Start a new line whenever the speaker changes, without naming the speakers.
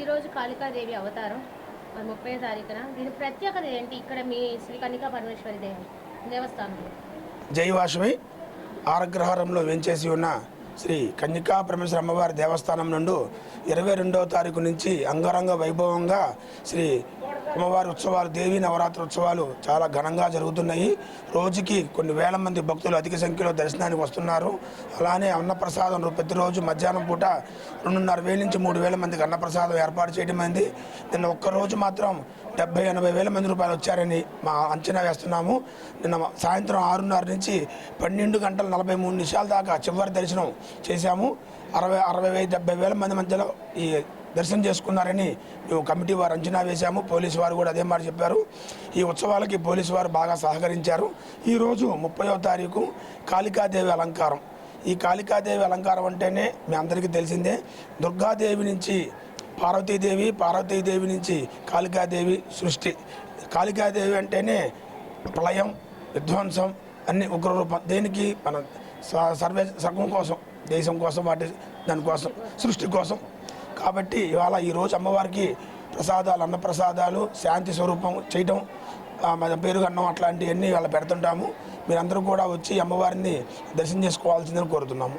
ఈరోజు కాళికాదేవి అవతారం మరి ముప్పై తారీఖున. దీని ప్రత్యేకత ఏంటి? ఇక్కడ మీ శ్రీ కన్నికా పరమేశ్వరి దేవి దేవస్థానంలో.
జైవాసవి ఆరగ్రహారంలో వెంచేసి ఉన్న శ్రీ కన్యకా పరమేశ్వర అమ్మవారి దేవస్థానం నుండి ఇరవై రెండవ తారీఖు నుంచి అంగరంగ వైభవంగా శ్రీ అమ్మవారి ఉత్సవాలు దేవి నవరాత్రి ఉత్సవాలు చాలా ఘనంగా జరుగుతున్నాయి. రోజుకి కొన్ని వేల మంది భక్తులు అధిక సంఖ్యలో దర్శనానికి వస్తున్నారు. అలానే అన్నప్రసాదం ప్రతిరోజు మధ్యాహ్నం పూట రెండున్నర వేల నుంచి మూడు వేల మందికి అన్నప్రసాదం ఏర్పాటు చేయడం అయింది. నిన్న ఒక్కరోజు మాత్రం డెబ్బై ఎనభై వేల మంది రూపాయలు వచ్చారని మా అంచనా వేస్తున్నాము. నిన్న సాయంత్రం ఆరున్నర నుంచి పన్నెండు గంటల నలభై మూడు నిమిషాల దాకా చివరి దర్శనం చేశాము. అరవై అరవై వేల డెబ్బై వేల మంది మధ్యలో ఈ దర్శనం చేసుకున్నారని మేము కమిటీ వారు అంచనా వేశాము. పోలీసు వారు కూడా అదే మాట చెప్పారు. ఈ ఉత్సవాలకి పోలీసు వారు బాగా సహకరించారు. ఈరోజు ముప్పైవ తారీఖు కాళికాదేవి అలంకారం. ఈ కాళికాదేవి అలంకారం అంటేనే మీ అందరికీ తెలిసిందే. దుర్గాదేవి నుంచి పార్వతీదేవి పార్వతీదేవి నుంచి కాళికాదేవి సృష్టి. కాళికాదేవి అంటేనే ప్రళయం విధ్వంసం అన్ని ఉగ్రరూపం. దేనికి? మన సర్వే సర్వం కోసం. దేశం కోసం వాటి దానికోసం సృష్టి కోసం. కాబట్టి ఇవాళ ఈరోజు అమ్మవారికి ప్రసాదాలు అన్న ప్రసాదాలు శాంతి స్వరూపం చేయటం మన పేరుగన్నం అట్లాంటివన్నీ ఇవాళ పెడుతుంటాము. మీరందరూ కూడా వచ్చి అమ్మవారిని దర్శనం చేసుకోవాల్సిందని కోరుతున్నాము.